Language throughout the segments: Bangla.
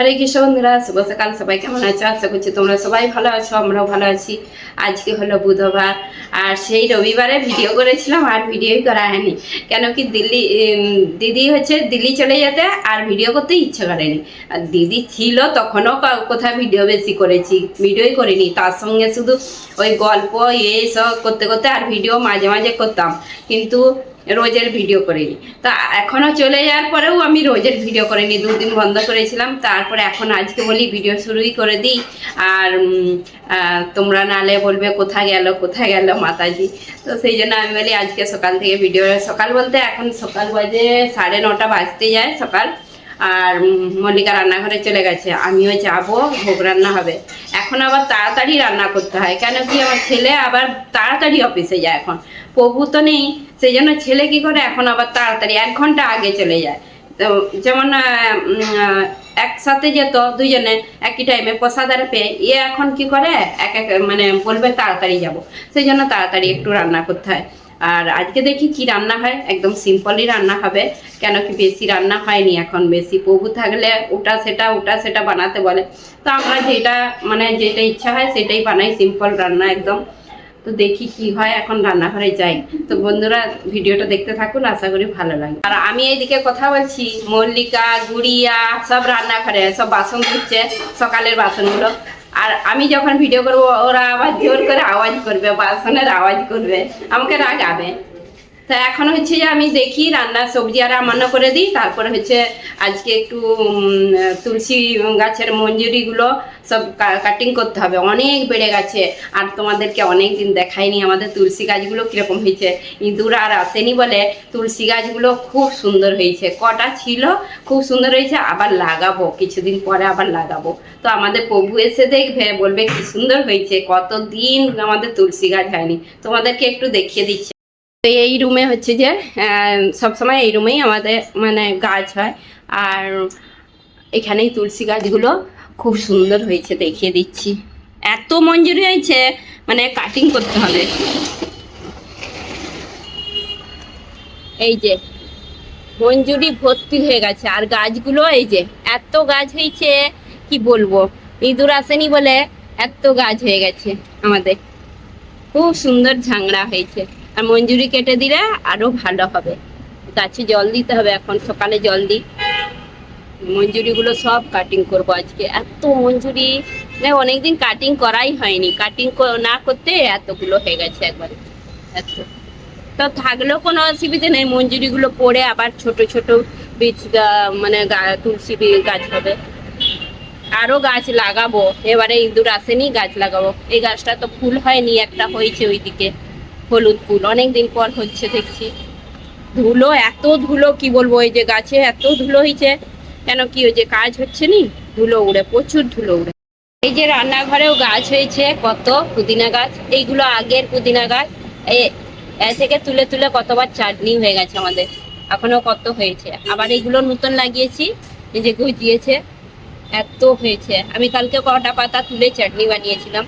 হরে কৃষ্ণ বন্ধুরা, শুভ সকাল। সবাই কেমন আছো? আশা করছি তোমরা সবাই ভালো আছো, আমরাও ভালো আছি। আজকে হলো বুধবার, আর সেই রবিবারে ভিডিও করেছিলাম, আর ভিডিওই করা হয়নি। কেন কি দিল্লি দিদি হচ্ছে দিল্লি চলে যেতে আর ভিডিও করতে ইচ্ছে করেনি। আর দিদি ছিল তখনও কা- কোথাও ভিডিও বেশি করেছি, ভিডিওই করিনি। তার সঙ্গে শুধু ওই গল্প এইসব করতে করতে আর ভিডিও মাঝে মাঝে করতাম। কিন্তু রোজের ভিডিও করিনি। তা এখনও চলে যাওয়ার পরেও আমি রোজের ভিডিও করিনি, দুদিন বন্ধ করেছিলাম। তারপরে এখন আজকে বলি ভিডিও শুরুই করে দিই। আর তোমরা নালে বলবে কোথা গেল, কোথায় গেল মাতাজি। তো সেই জন্য আমি বলি আজকে সকাল থেকে ভিডিও, সকাল বলতে এখন সকাল বাজে সাড়ে নটা বাজতে যায় সকাল। আর মল্লিকা রান্নাঘরে চলে গেছে। আমিও যাব, ভোগ রান্না হবে। এখন আবার তাড়াতাড়ি রান্না করতে হয়। কেন কি আমার ছেলে আবার তাড়াতাড়ি অফিসে যায় এখন। প্রভু তো নেই সেই জন্য ছেলে কি করে এখন আবার তাড়াতাড়ি এক ঘণ্টা আগে চলে যায়। তো যেমন একসাথে যেত দুজনে একই টাইমে প্রসাদারে পেয়ে ইয়ে এখন কি করে, এক এক মানে বলবে তাড়াতাড়ি যাব। সেই জন্য তাড়াতাড়ি একটু রান্না করতে হয়। আর আজকে দেখি কি রান্না হয়। একদম সিম্পলই রান্না হবে। কেন কি বেশি রান্না হয়নি এখন। বেশি প্রভু থাকলে ওটা সেটা ওটা সেটা বানাতে বলে। তো আমরা যেটা মানে যেটা ইচ্ছা হয় সেটাই বানাই সিম্পল রান্না একদম। তো দেখি কি হয়, এখন রান্নাঘরে যাই। তো বন্ধুরা, ভিডিওটা দেখতে থাকুন, আশা করি ভালো লাগে আর আমি এইদিকে কথা বলছি। মল্লিকা, গুড়িয়া, সব রান্নাঘরে, সব বাসন ধুচ্ছে, সকালের বাসনগুলো। আর আমি যখন ভিডিও করব, ওরা আবার জোর করে আওয়াজ করবে বাসনের আওয়াজ করবে, আমাকে রাগাবে। তা এখন হচ্ছে যে আমি দেখি রান্নার সবজি আর রান্না করে দিই, তারপরে হচ্ছে আজকে একটু তুলসী গাছের মঞ্জুরিগুলো সব কাটিং করতে হবে। অনেক বেড়ে গেছে। আর তোমাদেরকে অনেক দিন দেখাইনি আমাদের তুলসী গাছগুলো কীরকম হয়েছে। ইঁদুর আর আসেনি বলে তুলসী গাছগুলো খুব সুন্দর হয়েছে। কটা ছিল, খুব সুন্দর হয়েছে, আবার লাগাবো। কিছুদিন পরে আবার লাগাবো। তো আমাদের প্রভু এসে দেখবে, বলবে কি সুন্দর হয়েছে। কতদিন আমাদের তুলসী গাছ হয়নি। তোমাদেরকে একটু দেখিয়ে দিচ্ছি। তো এই রুমে হচ্ছে যে সবসময় এই রুমেই আমাদের মানে গাছ হয়। আর এখানেই তুলসী গাছগুলো খুব সুন্দর হয়েছে, দেখিয়ে দিচ্ছি। এত মঞ্জুরি হয়েছে মানে কাটিং করতে হবে। এই যে, মঞ্জুরি ভর্তি হয়ে গেছে। আর গাছগুলো, এই যে, এত গাছ হয়েছে, কি বলব? ইঁদুর আসেনি বলে এত গাছ হয়ে গেছে আমাদের। খুব সুন্দর ঝাংড়া হয়েছে। আর মঞ্জুরি কেটে দিলে আরও ভালো হবে। গাছে জল দিতে হবে এখন, সকালে জল দিই। মঞ্জুরিগুলো সব কাটিং করব আজকে। এত মঞ্জুরি মানে অনেকদিন কাটিং করাই হয়নি। কাটিং না করতে এতগুলো হয়ে গেছে একবারে। এত। তো থাকলেও কোনো অসুবিধা নেই, মঞ্জুরিগুলো পড়ে আবার ছোট ছোট বীজ মানে তুলসী গাছ হবে। আরও গাছ লাগাবো। এবারে ইঁদুর আসেনি, গাছ লাগাবো। এই গাছটা তো ফুল হয়নি, একটা হয়েছে ওইদিকে। হলুদ ফুল। অনেক দিন পর হচ্ছে দেখছি। ধুলো, এত ধুলো, কি বলব, এই যে গাছে এত ধুলো হয়েছে। কেন কি ওই যে কাজ হচ্ছে নি? ধুলো উড়ে, প্রচুর ধুলো উড়ে। এই যে রান্নাঘরেও গাছ হয়েছে, কত পুদিনা গাছ। এইগুলো আগের পুদিনা গাছ। এ থেকে তুলে তুলে কতবার চাটনি হয়ে গেছে আমাদের। এখনও কত হয়েছে। আবার এগুলো নতুন লাগিয়েছি, এই যে গজিয়েছে, এত হয়েছে। আমি কালকে কটা পাতা তুলে চাটনি বানিয়েছিলাম।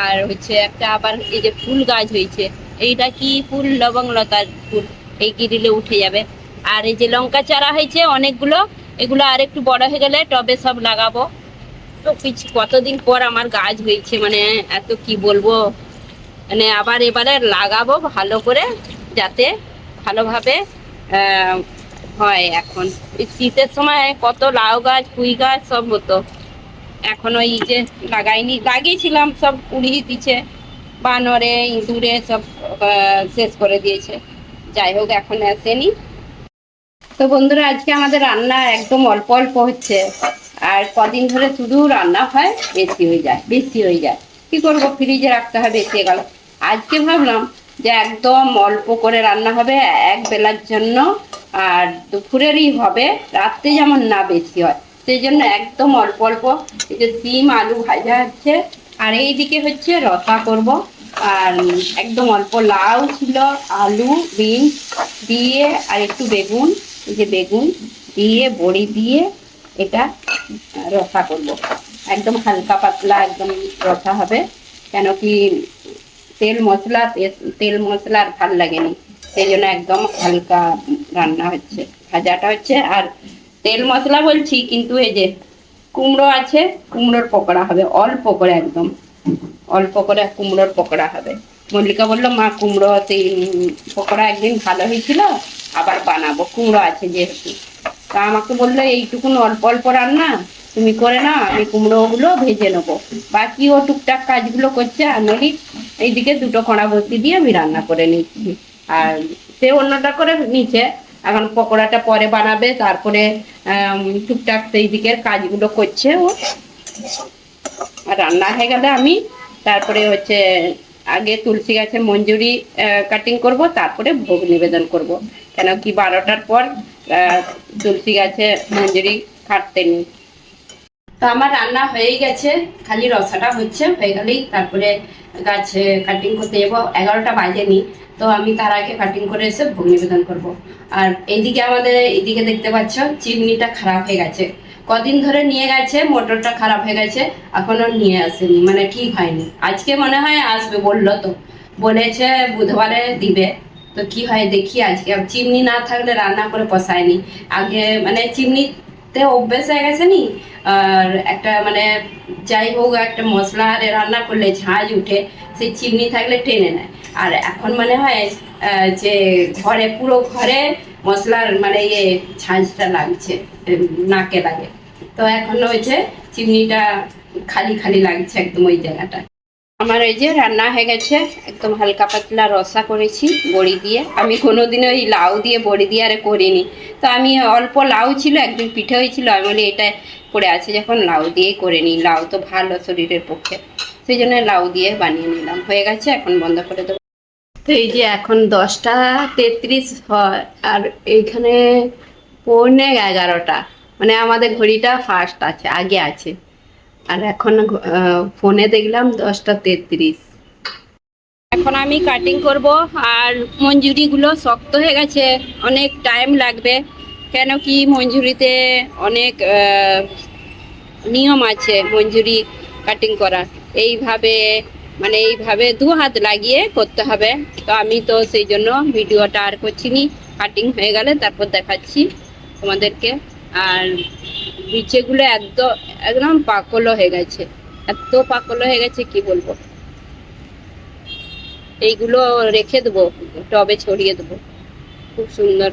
আর হচ্ছে একটা আবার এই যে ফুল গাছ হয়েছে, এইটা কি ফুল? লবং লতার ফুল। এই গিরিলে উঠে যাবে। আর এই যে লঙ্কা চারা হয়েছে অনেকগুলো, এগুলো আর একটু বড় হয়ে গেলে টবে সব লাগাবো। তো কিছু কতদিন পর আমার গাছ হয়েছে মানে এত কি বলব? মানে আবার এবারে লাগাবো ভালো করে, যাতে ভালোভাবে হয় এখন। শীতের সময় কত লাউ গাছ, পুঁই গাছ, সব হতো। এখন ওই যে লাগাইনি, লাগিয়েছিলাম, সব উড়িয়ে দিচ্ছে, বানরে, ইঁদুরে সব শেষ করে দিয়েছে। যাই হোক, এখন আসেনি। তো বন্ধুরা, আজকে আমাদের রান্না একদম অল্প অল্প হচ্ছে। আর কদিন ধরে শুধু রান্না হয়, বেশি হয়ে যায়, বেশি হয়ে যায়। কি করব, ফ্রিজে রাখতে হয় বেশি গেল। আজকে ভাবলাম যে একদম অল্প করে রান্না হবে, এক বেলার জন্য। আর দুপুরেরই হবে, রাত্রে যেমন না বেশি হয়। সেই জন্য একদম অল্প অল্প এই যে সিম আলু ভাজা হচ্ছে। আর এইদিকে হচ্ছে রসা করব। আর একদম অল্প লাউ ছিল, আলু, বিনস দিয়ে, আর একটু বেগুন, এই যে বেগুন দিয়ে, বড়ি দিয়ে এটা রসা করব। একদম হালকা পাতলা একদম রসা হবে, কেন কি তেল মশলা তেল মশলা আর ভালো লাগেনি। সেই জন্য একদম হালকা রান্না হচ্ছে, ভাজাটা হচ্ছে। আর তেল মশলা বলছি, কিন্তু এই যে কুমড়ো আছে, কুমড়োর পকোড়া হবে, অল্প করে একদম। অল্প করে কুমড়োর পকোড়া হবে। মল্লিকা বলল, মা, কুমড়ো সেই পকোড়া একদিন ভালো হয়েছিল, আবার বানাবো, কুমড়ো আছে যেহেতু। তা আমাকে বলল, এইটুকুন অল্প অল্প রান্না, তুমি করে না আমি কুমড়োগুলো ভেজে নেব। বাকি ও টুকটাক কাজগুলো করছে নলি এইদিকে দুটো কড়া ভর্তি দিয়ে আমি রান্না করে নিচ্ছি। আর সে অন্যটা করে নিচ্ছে এখন পকোড়াটা পরে বানাবে, তারপরে টুকটাক সেই দিকের কাজগুলো করছে ও। রান্না হয়ে গেলে আমি তারপরে হচ্ছে, আগে তুলসী গাছের মঞ্জুরি কাটিং করব, তারপরে ভোগ নিবেদন করব। কেন কি বারোটার পর তুলসী গাছে মঞ্জুরি কাটতে নেই তো আমার রান্না হয়েই গেছে, খালি রসাটা হচ্ছে, হয়ে গেলেই তারপরে গাছ কাটিং করতে যাব। এগারোটা বাজেনি, তো আমি তার আগে কাটিং করে এসে ভোগ নিবেদন করব। আর এইদিকে আমাদের, এইদিকে দেখতে পাচ্ছ, চিমনিটা খারাপ হয়ে গেছে। কদিন ধরে নিয়ে গেছে, মোটরটা খারাপ হয়ে গেছে, এখনও নিয়ে আসেনি মানে ঠিক হয়নি। আজকে মনে হয় আসবে, বলল তো। বলেছে বুধবারে দিবে, তো কি হয় দেখি আজকে। চিমনি না থাকলে রান্না করে পোষায়নি। আগে মানে চিমনিতে অভ্যেস হয়ে গেছে নি? আর একটা মানে যাই হোক, একটা মশলা রান্না করলে ঝাঁঝ উঠে, সেই চিমনি থাকলে টেনে নেয়। আর এখন মনে হয় যে ঘরে, পুরো ঘরে মশলার মানে ইয়ে ঝাঁঝটা লাগছে নাকে লাগে। তো এখন হয়েছে চিমনিটা খালি খালি লাগছে একদম ওই জায়গাটা আমার এই যে রান্না হয়ে গেছে, একদম হালকা পাতলা রসা করেছি বড়ি দিয়ে। আমি কোনোদিনও ওই লাউ দিয়ে বড়ি দিয়ে আরে করিনি। তো আমি অল্প লাউ ছিল, একদিন পিঠে হয়েছিল, আমি বলি এটা পড়ে আছে যখন লাউ দিয়েই করে নিই। লাউ তো ভালো শরীরের পক্ষে। সেই জন্য লাউ দিয়ে বানিয়ে নিলাম। হয়ে গেছে, এখন বন্ধ করে দেবো। তো এই যে এখন দশটা তেত্রিশ হয়, আর এইখানে পৌনে এগারোটা। মানে আমাদের ঘড়িটা ফার্স্ট আছে, আগে আছে। আর এখন ফোনে দেখলাম দশটা তেত্রিশ। এখন আমি কাটিং করব আর মঞ্জুরিগুলো শক্ত হয়ে গেছে, অনেক টাইম লাগবে। কেন কি মঞ্জুরিতে অনেক নিয়ম আছে মঞ্জুরি কাটিং করার। এইভাবে মানে এইভাবে দু হাত লাগিয়ে করতে হবে। তো আমি তো সেই জন্য ভিডিওটা আর করছি নি। কাটিং হয়ে গেলে তারপর দেখাচ্ছি তোমাদেরকে। আর বিচেগুলো একদম একদম পাকলো হয়ে গেছে। এত পাকলো হয়ে গেছে, কি বলব? এইগুলো রেখে দেবো, টবে ছড়িয়ে দেবো। খুব সুন্দর।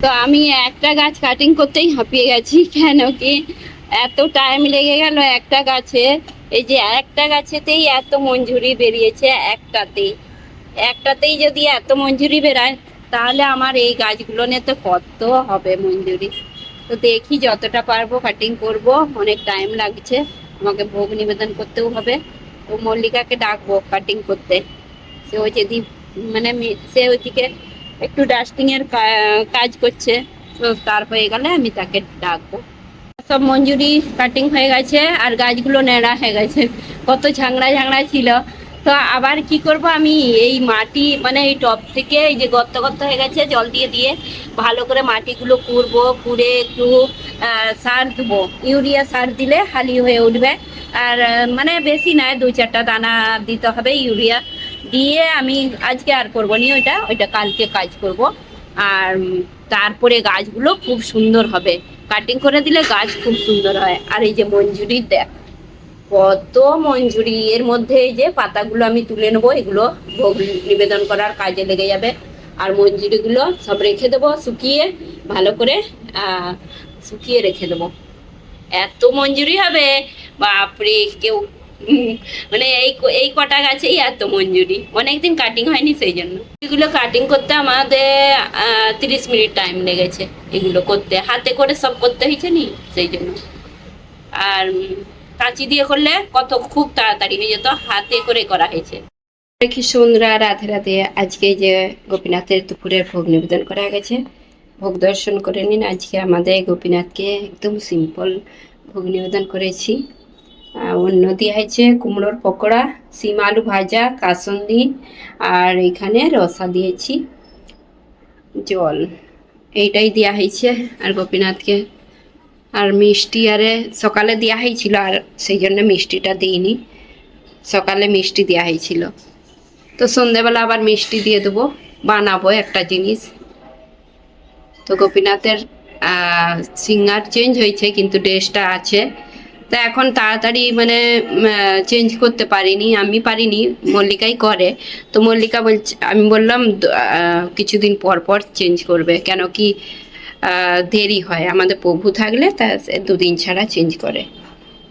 তো আমি একটা গাছ কাটিং করতেই হাঁপিয়ে গেছি, কেন কি? এত টাইম লেগে গেল একটা গাছে। এই যে একটা গাছেতেই এত মঞ্জুরি বেরিয়েছে একটাতেই। একটাতেই যদি এত মঞ্জুরি বেরায় তাহলে আমার এই গাছগুলো নিয়ে তো কত হবে মঞ্জুরি? তো দেখি যতটা পারব কাটিং করব, অনেক টাইম লাগছে। আমাকে ভোগ নিবেদন করতেও হবে। তো মল্লিকাকে ডাকবো কাটিং করতে। সে ওই যদি মানে সে ওইদিকে একটু ডাস্টিংয়ের কাজ করছে। তো তার হয়ে গেলে আমি তাকে ডাকবো। সব মঞ্জুরি কাটিং হয়ে গেছে, আর গাছগুলো নেড়া হয়ে গেছে। কত ঝাংড়া ঝাংড়া ছিল। তো আবার কি করব, আমি এই মাটি মানে এই টব থেকে এই যে গর্ত গর্ত হয়ে গেছে, জল দিয়ে দিয়ে ভালো করে মাটিগুলো কুড়বো, কুড়ে একটু সার দেবো। ইউরিয়া সার দিলে হালি হয়ে উঠবে। আর মানে বেশি নয় দু চারটা দানা দিতে হবে ইউরিয়া। দিয়ে আমি আজকে আর করব নি ওইটা ওইটা কালকে কাজ করব। আর তারপরে গাছগুলো খুব সুন্দর হবে। কাটিং করে দিলে গাছ খুব সুন্দর হয়। আর এই যে মঞ্জুরি দেখ। কত মঞ্জুরি। এর মধ্যে যে পাতাগুলো আমি তুলে নেব, এগুলো ভোগ নিবেদন করার কাজে লেগে যাবে। আর মঞ্জুরিগুলো সব রেখে দেবো, শুকিয়ে ভালো করে শুকিয়ে রেখে দেবো। এত মঞ্জুরি হবে? বাপরে, কেউ মানে এই এই কটা গাছেই এত মঞ্জুরি। অনেকদিন কাটিং হয়নি সেই জন্য। এগুলো কাটিং করতে আমাদের তিরিশ মিনিট টাইম লেগেছে। এগুলো করতে। হাতে করে সব করতে হয়েছে নি? সেই জন্য। আর কাঁচি দিয়ে করলে কত খুব তাড়াতাড়ি হয়ে যেত, হাতে করে করা হয়েছে। কি সুন্দরা রাধে রাধে। আজকে যে গোপীনাথের দুপুরের ভোগ নিবেদন করা গেছে, ভোগ দর্শন করে নিন। আজকে আমাদের গোপীনাথকে একদম সিম্পল ভোগ নিবেদন করেছি। অন্য দেওয়া হয়েছে কুমড়োর পকোড়া শিম আলু ভাজা, কাসন্দি, আর এখানে রসা দিয়েছি, জল। এইটাই দেওয়া হয়েছে, আর গোপীনাথকে আর মিষ্টি আরে সকালে দেওয়া হয়েছিল আর সেই জন্য মিষ্টিটা দিইনি। সকালে মিষ্টি দেওয়া হয়েছিল। তো সন্ধেবেলা আবার মিষ্টি দিয়ে দেবো। বানাবো একটা জিনিস। তো গোপীনাথের সিঙ্গার চেঞ্জ হয়েছে কিন্তু ড্রেসটা আছে। তা এখন তাড়াতাড়ি মানে চেঞ্জ করতে পারিনি। আমি পারিনি, মল্লিকাই করে। তো মল্লিকা বলছে, আমি বললাম কিছুদিন পর পর চেঞ্জ করবে। কেন কি দেরি হয়। আমাদের প্রভু থাকলে তা দুদিন ছাড়া চেঞ্জ করে।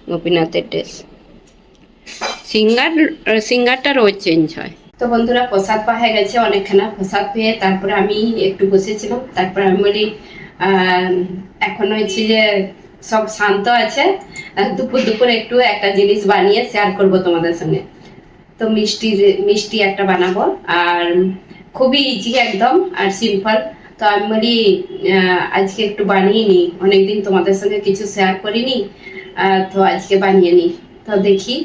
গোপীনাথের ড্রেস সিঙ্গার, সিঙ্গারটা রোজ চেঞ্জ হয়। তো বন্ধুরা, প্রসাদ পাওয়া গেছে অনেকখানা। প্রসাদ পেয়ে তারপরে আমি একটু বসেছিলাম। তারপরে আমি বলি এখন হচ্ছে যে সব শান্ত আছে। দুপুর দুপুর একটু একটা জিনিস বানিয়ে শেয়ার করব তোমাদের সঙ্গে। তো মিষ্টি মিষ্টি একটা বানাবো। আর খুবই ইজি একদম। আর সিম্পল তো আমি বলি আজকে একটু বানিয়ে নিই। অনেকদিন তোমাদের সঙ্গে কিছু শেয়ার করিনি তো আজকে বানিয়ে নিই। তো দেখি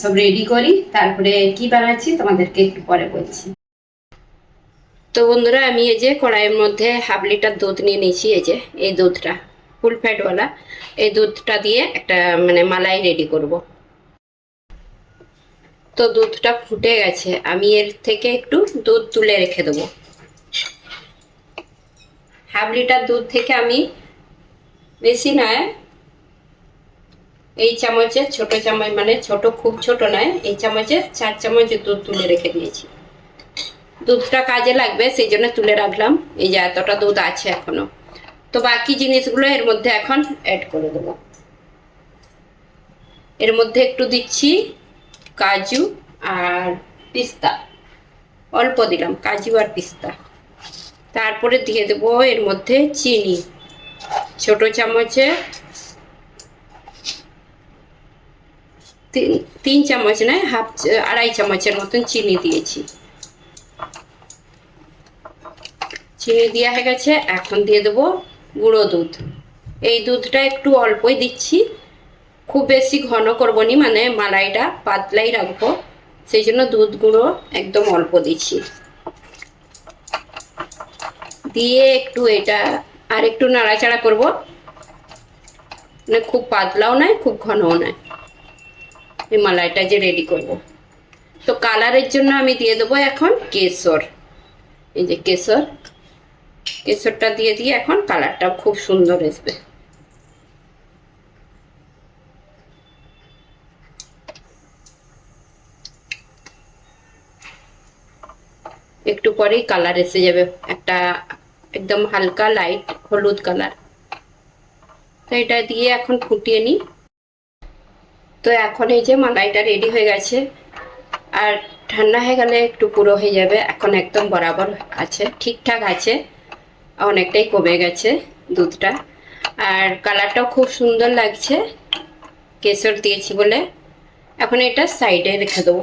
সব রেডি করি, তারপরে কি বানাচ্ছি তোমাদেরকে একটু পরে বলছি। তো বন্ধুরা, আমি এই যে কড়াইয়ের মধ্যে হাফ লিটার দুধ নিয়ে নিয়েছি, এই যে, এই দুধটা ফুল ফ্যাটওয়ালা এই দুধটা দিয়ে একটা মানে মালাই রেডি করব। তো দুধটা ফুটে গেছে, আমি এর থেকে একটু দুধ তুলে রেখে দেবো। হাফ লিটার দুধ থেকে আমি বেশি নয়। এই চামচের ছোট চামচ মানে ছোট খুব ছোট নয়, এই চামচের চার চামচ দুধ তুলে রেখে দিয়েছি। দুধটা কাজে লাগবে, সেই জন্য তুলে রাখলাম। এই যে এতটা দুধ আছে এখনও। তো বাকি জিনিসগুলো এর মধ্যে এখন অ্যাড করে দেবো। এর মধ্যে একটু দিচ্ছি কাজু আর পিস্তা। অল্প দিলাম, কাজু আর পিস্তা। তারপরে দিয়ে দেবো এর মধ্যে চিনি। ছোট চামচে তিন তিন চামচ নয়, হাফ আড়াই চামচের মতন চিনি দিয়েছি। চিনি দেওয়া হয়ে গেছে, এখন দিয়ে দেবো গুঁড়ো দুধ। এই দুধটা একটু অল্পই দিচ্ছি। খুব বেশি ঘন করব নি মানে মালাইটা পাতলাই রাখব। সেই জন্য দুধ গুঁড়ো একদম অল্প দিচ্ছি। দিয়ে একটু এটা আর একটু নাড়াচাড়া করব। মানে খুব পাতলাও নয়, খুব ঘনও নয়। এই মালাইটা যে রেডি করব। তো কালারের জন্য আমি দিয়ে দেবো এখন কেশর। এই যে কেশর। কেশরটা দিয়ে দিয়ে এখন কালারটা খুব সুন্দর আসবে। একটু পরেই কালার এসে যাবে। একটা একদম হালকা লাইট হলুদ কালার তো এটা দিয়ে এখন ফুটিয়ে নিই। তো এখন এই যে মালাইটা রেডি হয়ে গেছে। আর ঠান্ডা হয়ে গেলে একটু পুরো হয়ে যাবে। এখন একদম বরাবর আছে, ঠিকঠাক আছে। অনেকটাই কমে গেছে দুধটা। আর কালারটাও খুব সুন্দর লাগছে, কেশর দিয়েছি বলে। এখন এটা সাইডে রেখে দেবো।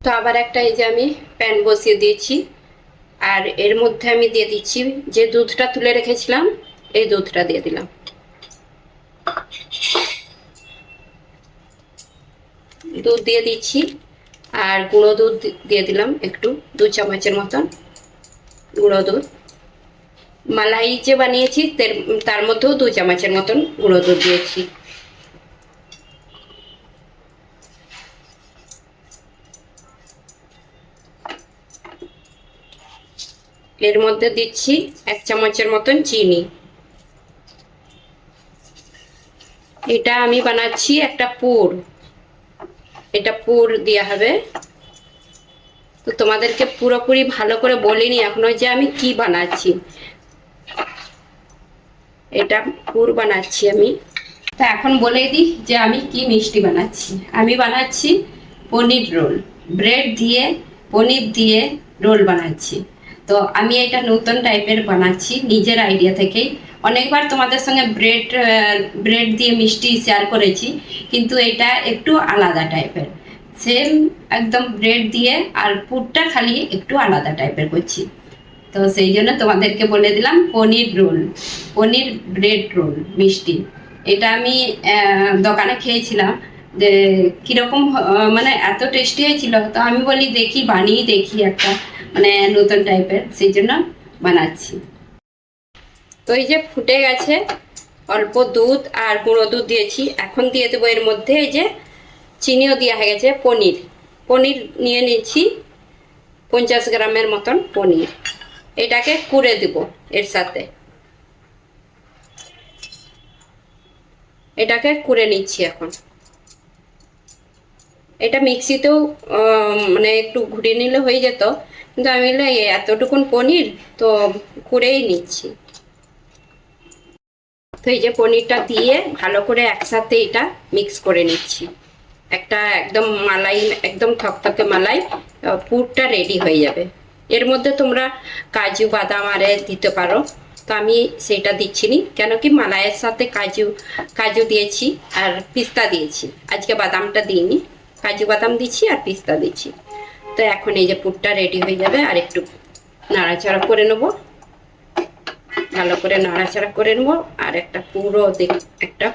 তো আবার একটা এই যে আমি প্যান বসিয়ে দিয়েছি। আর এর মধ্যে আমি দিয়ে দিচ্ছি যে দুধটা তুলে রেখেছিলাম, এই দুধটা দিয়ে দিলাম। দুধ দিয়ে দিচ্ছি, আর গুঁড়ো দুধ দিয়ে দিলাম একটু, দু চামচের মতন গুঁড়ো দুধ। মালাই যে বানিয়েছি তের- মধ্যেও দু চামচের মতন গুঁড়ো দুধ দিয়েছি। এর মধ্যে দিচ্ছি এক চামচের মতন চিনি। এটা আমি বানাচ্ছি একটা পুর। এটা পুর দেওয়া হবে। তো তোমাদেরকে পুরোপুরি ভালো করে বলিনি এখনও যে আমি কি বানাচ্ছি। এটা পুর বানাচ্ছি আমি। তা এখন বলে দিই যে আমি কি মিষ্টি বানাচ্ছি। আমি বানাচ্ছি পনির রোল। ব্রেড দিয়ে, পনির দিয়ে রোল বানাচ্ছি। তো আমি এটা নতুন টাইপের বানাচ্ছি, নিজের আইডিয়া থেকেই। অনেকবার তোমাদের সঙ্গে ব্রেড ব্রেড দিয়ে মিষ্টি শেয়ার করেছি, কিন্তু এটা একটু আলাদা টাইপের সেম একদম ব্রেড দিয়ে আর পুরটা খালি একটু আলাদা টাইপের করছি। তো সেই জন্য তোমাদেরকে বলে দিলাম paneer roll paneer bread roll মিষ্টি। এটা আমি দোকানে খেয়েছিলাম। যে কীরকম মানে এত টেস্টি হয়েছিল। তো আমি বলি, দেখি, বানিয়ে দেখি একটা মানে নতুন টাইপের সেই জন্য বানাচ্ছি। তো এই যে ফুটে গেছে, অল্প দুধ আর গুঁড়ো দুধ দিয়েছি। এখন দিয়ে দেবো এর মধ্যে এই যে চিনিও দেওয়া হয়ে গেছে, পনির। পনির নিয়ে নিচ্ছি, পঞ্চাশ গ্রামের মতন পনির। এটাকে কুড়ে দেব এর সাথে। এটাকে কুড়ে নিচ্ছি এখন। এটা মিক্সিতেও মানে একটু ঘুরিয়ে নিলে হয়ে যেত। কিন্তু আমি এতটুকুন পনির, তো করেই নিচ্ছি। তো এই যে পনিরটা দিয়ে ভালো করে একসাথে এটা মিক্স করে নিচ্ছি। একটা একদম মালাই, একদম থকথকে মালাই পুরটা রেডি হয়ে যাবে। এর মধ্যে তোমরা কাজু, বাদাম, আরে দিতে পারো। তো আমি সেটা দিচ্ছি নি কেন কি মালাইয়ের সাথে কাজু কাজু দিয়েছি আর পিস্তা দিয়েছি। আজকে বাদামটা দিইনি। কাজু বাদাম দিচ্ছি আর পিস্তা দিচ্ছি। তো এখন এই যে পুরটা রেডি হয়ে যাবে আর একটু নাড়াচাড়া করে নেব। ভালো করে নাড়াচাড়া করে নেব আর একটা পুরো একটা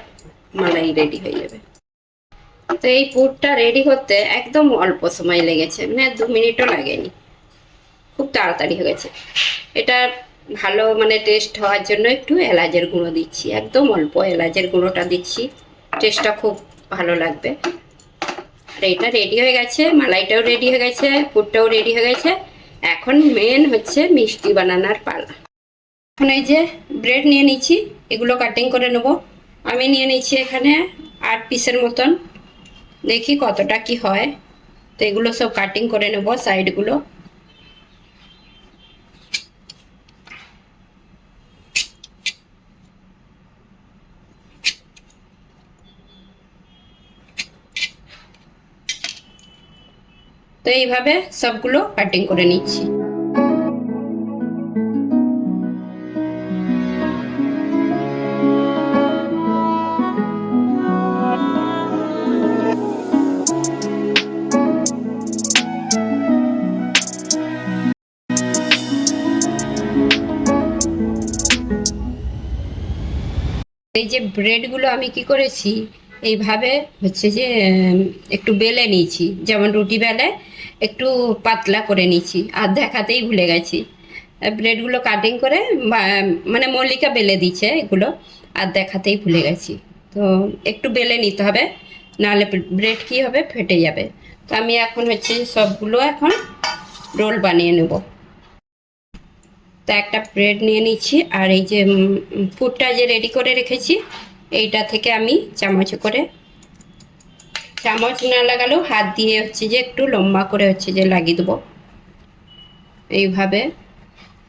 মালাই রেডি হয়ে যাবে। তো এই পুরটা রেডি করতে একদম অল্প সময় লেগেছে মানে দু মিনিটও লাগেনি। খুব তাড়াতাড়ি হয়ে গেছে। এটা ভালো মানে টেস্ট হওয়ার জন্য একটু এলাচের গুঁড়ো দিচ্ছি, একদম অল্প এলাচের গুঁড়োটা দিচ্ছি। টেস্টটা খুব ভালো লাগবে। আর এটা রেডি হয়ে গেছে, মালাইটাও রেডি হয়ে গেছে, পুরটাও রেডি হয়ে গেছে। এখন মেন হচ্ছে মিষ্টি বানানার পালা। এখন এই যে ব্রেড নিয়ে নিচ্ছি, এগুলো কাটিং করে নেব। আমি নিয়ে নিচ্ছি এখানে আট পিসের মতন। দেখি কতটা কি হয়। তো এগুলো সব কাটিং করে নেব সাইডগুলো তো এইভাবে সবগুলো কাটিং করে নিচ্ছি। এই যে ব্রেডগুলো আমি কি করেছি, এইভাবে হচ্ছে যে একটু বেলে নিয়েছি। যেমন রুটি বেলে একটু পাতলা করে নিয়েছি, আর দেখাতেই ভুলে গেছি। ব্রেডগুলো কাটিং করে মানে মল্লিকা বেলে দিচ্ছে এগুলো, আর দেখাতেই ভুলে গেছি। তো একটু বেলে নিতে হবে, নাহলে ব্রেড কি হবে, ফেটে যাবে। তো আমি এখন হচ্ছে সবগুলো এখন রোল বানিয়ে নেব। তো একটা ব্রেড নিয়ে নিচ্ছি, আর এই যে ফুডটা যে রেডি করে রেখেছি, এইটা থেকে আমি চামচ করে চামচ না লাগালেও হাত দিয়ে হচ্ছে যে একটু লম্বা করে হচ্ছে যে লাগিয়ে দেবো। এইভাবে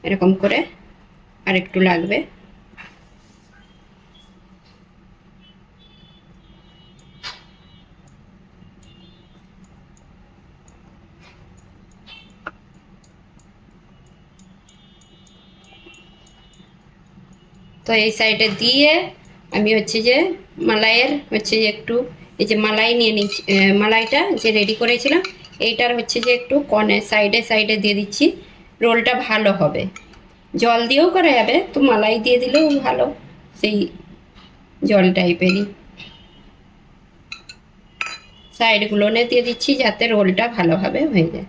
এরকম করে আর একটু লাগবে। তো এই সাইডে দিয়ে আমি হচ্ছে যে মালাইয়ের হচ্ছে যে একটু এই যে মালাই নিয়ে নিচ্ছি মালাইটা যে রেডি করেছিলাম, এইটার হচ্ছে যে একটু কনে সাইডে সাইডে দিয়ে দিচ্ছি রোলটা ভালো হবে। জল দিয়েও করা যাবে, তো মালাই দিয়ে দিলেও ভালো, সেই জল টাইপেরই সাইডগুলো দিয়ে দিচ্ছি, যাতে রোলটা ভালোভাবে হয়ে যায়।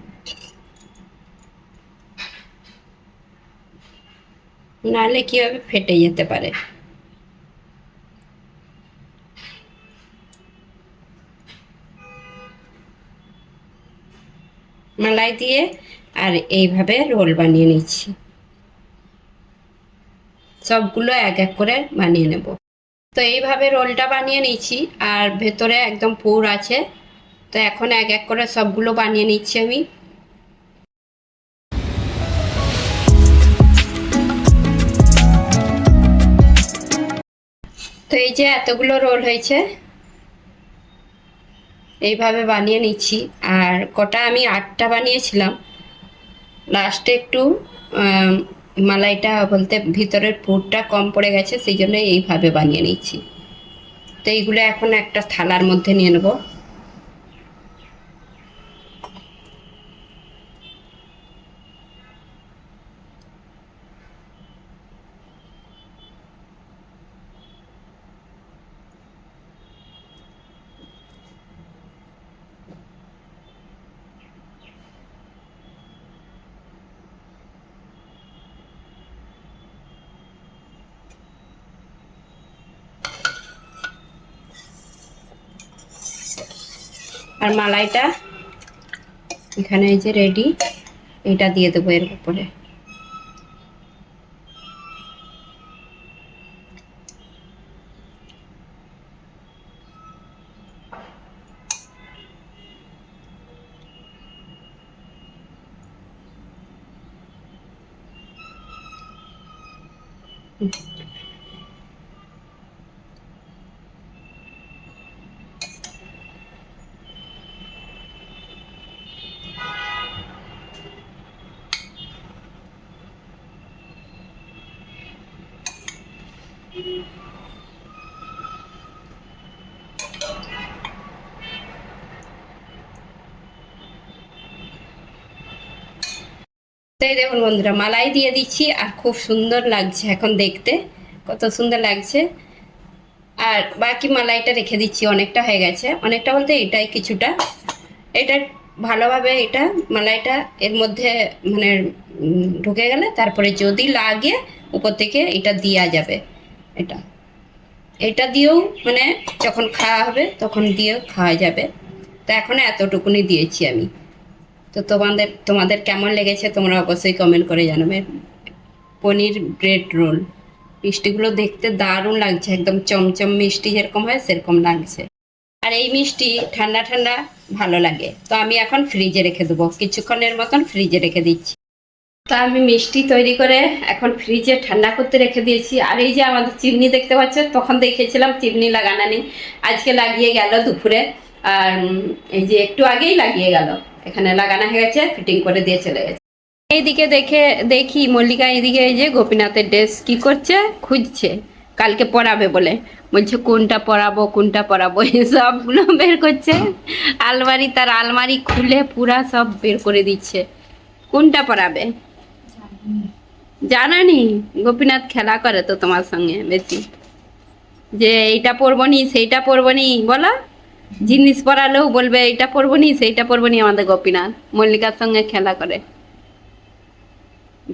নাহলে কি হবে, ফেটে যেতে পারে। মালাই দিয়ে আর এইভাবে রোল বানিয়ে নিচ্ছি। সবগুলো এক এক করে বানিয়ে নেব। তো এইভাবে রোলটা বানিয়ে নিচ্ছি আর ভেতরে একদম পুর আছে। তো এখন এক এক করে সবগুলো বানিয়ে নিচ্ছি আমি। তো এই যে এতগুলো রোল হয়েছে। এইভাবে বানিয়ে নিচ্ছি। আর কটা আমি আটটা বানিয়েছিলাম। লাস্টে একটু মালাইটা বলতে ভিতরের পুরটা কম পড়ে গেছে, সেই জন্য এইভাবে বানিয়ে নিচ্ছি। তো এইগুলো এখন একটা থালার মধ্যে নিয়ে নেব। আর মালাইটা এখানে এই যে রেডি এটা দিয়ে দেবো এর উপরে। তাই দেখুন বন্ধুরা, মালাই দিয়ে দিচ্ছি আর খুব সুন্দর লাগছে এখন দেখতে, কত সুন্দর লাগছে। আর বাকি মালাইটা রেখে দিচ্ছি, অনেকটা হয়ে গেছে। অনেকটা বলতে এটাই কিছুটা। এটা ভালোভাবে এটা মালাইটা এর মধ্যে মানে ঢুকে গেলে তারপরে যদি লাগে উপর থেকে এটা দেওয়া যাবে, এটা। এটা দিয়েও মানে যখন খাওয়া হবে তখন দিয়েও খাওয়া যাবে। তো এখন এতটুকুনি দিয়েছি আমি। তো তোমাদের তোমাদের কেমন লেগেছে তোমরা অবশ্যই কমেন্ট করে জানাবে। পনির ব্রেড রোল মিষ্টিগুলো দেখতে দারুণ লাগছে, একদম চমচম মিষ্টি যেরকম হয় সেরকম লাগছে। আর এই মিষ্টি ঠান্ডা ঠান্ডা ভালো লাগে। তো আমি এখন ফ্রিজে রেখে দেবো। কিছুক্ষণের মতন ফ্রিজে রেখে দিচ্ছি। তো আমি মিষ্টি তৈরি করে এখন ফ্রিজে ঠান্ডা করতে রেখে দিয়েছি। আর এই যে আমাদের চিমনি দেখতে পাচ্ছ, তখন দেখেছিলাম চিমনি লাগানো নেই। আজকে লাগিয়ে গেল দুপুরে। আর এই যে একটু আগেই লাগিয়ে গেল। এখানে লাগানো হয়ে গেছে ফিটিং করে দিয়ে চলে গেছে। এইদিকে দেখে, দেখি মল্লিকা এইদিকে এই যে গোপীনাথের ড্রেস কি করছে, খুঁজছে। কালকে পরাবে বলে। বলছে, কোনটা পরাবো কোনটা পরাবো? সবগুলো বের করছে। আলমারি, তার আলমারি খুলে পুরা সব বের করে দিচ্ছে। কোনটা পরাবে? জানানি গোপীনাথ খেলা করে তো তোমার সঙ্গে বেশি। যে এইটা পরবো নি, সেইটা পরবো নি, বলো। জিনিস পরালেও বলবে, এইটা পরবো নি সেইটা পরবো নি আমাদের গোপীনাথ। মল্লিকার সঙ্গে খেলা করে।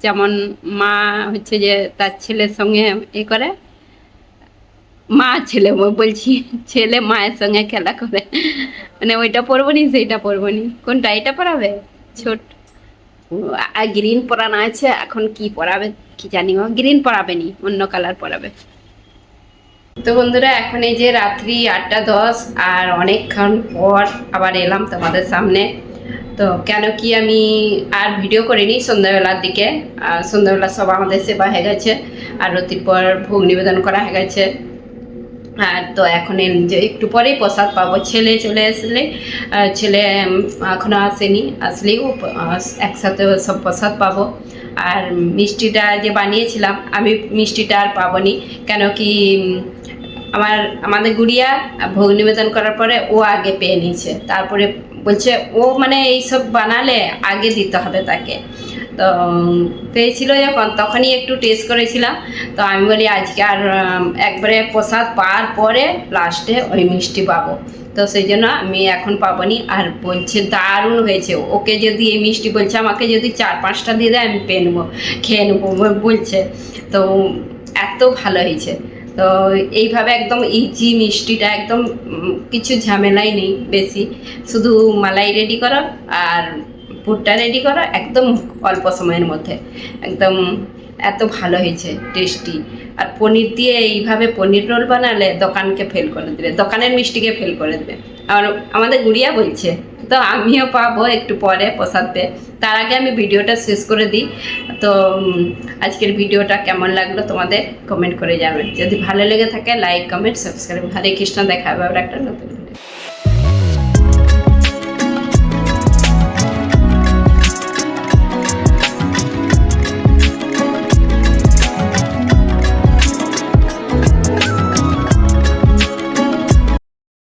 যেমন মা হচ্ছে যে তার ছেলের সঙ্গে এ করে। মা ছেলে বলছি, ছেলে মায়ের সঙ্গে খেলা করে। মানে ওইটা পরবো নি সেইটা পরবো নি কোনটা, এটা পরাবে ছোট। গ্রিন পরানো আছে, এখন কি পরাবে কি জানি গ্রিন পরাবে নি অন্য কালার পরাবে তো বন্ধুরা, এখন এই যে রাত্রি আটটা দশ আর অনেকক্ষণ পর আবার এলাম তোমাদের সামনে। তো কেন কি আমি আর ভিডিও করিনি সন্ধ্যাবেলার দিকে। সন্ধ্যাবেলা সব আমাদের সেবা হয়ে গেছে, আর রতির পর ভোগ নিবেদন করা হয়ে গেছে। আর তো এখন যে একটু পরেই প্রসাদ পাবো। ছেলে চলে আসলে ছেলে এখনও আসেনি। আসলেই ও একসাথে সব প্রসাদ পাবো। আর মিষ্টিটা যে বানিয়েছিলাম, আমি মিষ্টিটা আর পাবোনি কেন কি আমার, আমাদের গুড়িয়া ভোগ নিবেদন করার পরে ও আগে পেয়ে নিয়েছে। তারপরে বলছে, ও মানে এইসব বানালে আগে দিতে হবে তাকে। তো, পেয়েছিল যখন, তখনই একটু টেস্ট করেছিলাম। তো আমি বলি, আজকে আর একবারে প্রসাদ পাওয়ার পরে লাস্টে ওই মিষ্টি পাবো। তো সেই জন্য আমি এখন পাবনি। আর বলছে, দারুণ হয়েছে। ওকে যদি এই মিষ্টি বলছে, আমাকে যদি চার পাঁচটা দিয়ে দেয়, আমি পেয়ে নেব, খেয়ে নেব, বলছে। তো, এত ভালো হয়েছে। তো এইভাবে একদম ইজি মিষ্টিটা একদম কিছু ঝামেলাই নেই বেশি। শুধু মালাই রেডি করো আর ভুট্টা রেডি করো একদম অল্প সময়ের মধ্যে। একদম এত ভালো হয়েছে টেস্টি আর পনির দিয়ে এইভাবে পনির রোল বানালে দোকানকে ফেল করে দেবে। দোকানের মিষ্টিকে ফেল করে দেবে। আর আমাদের গুড়িয়া বলছে তো আমিও পাবো একটু পরে পেয়ে তার আগে আমি ভিডিওটা শেষ করে দিই। তো আজকের ভিডিওটা কেমন লাগল তোমাদের কমেন্ট করে যাবেন যদি ভালো লেগে থাকে like comment subscribe Hare Krishna, দেখা হবে একটা নতুন ভিডিও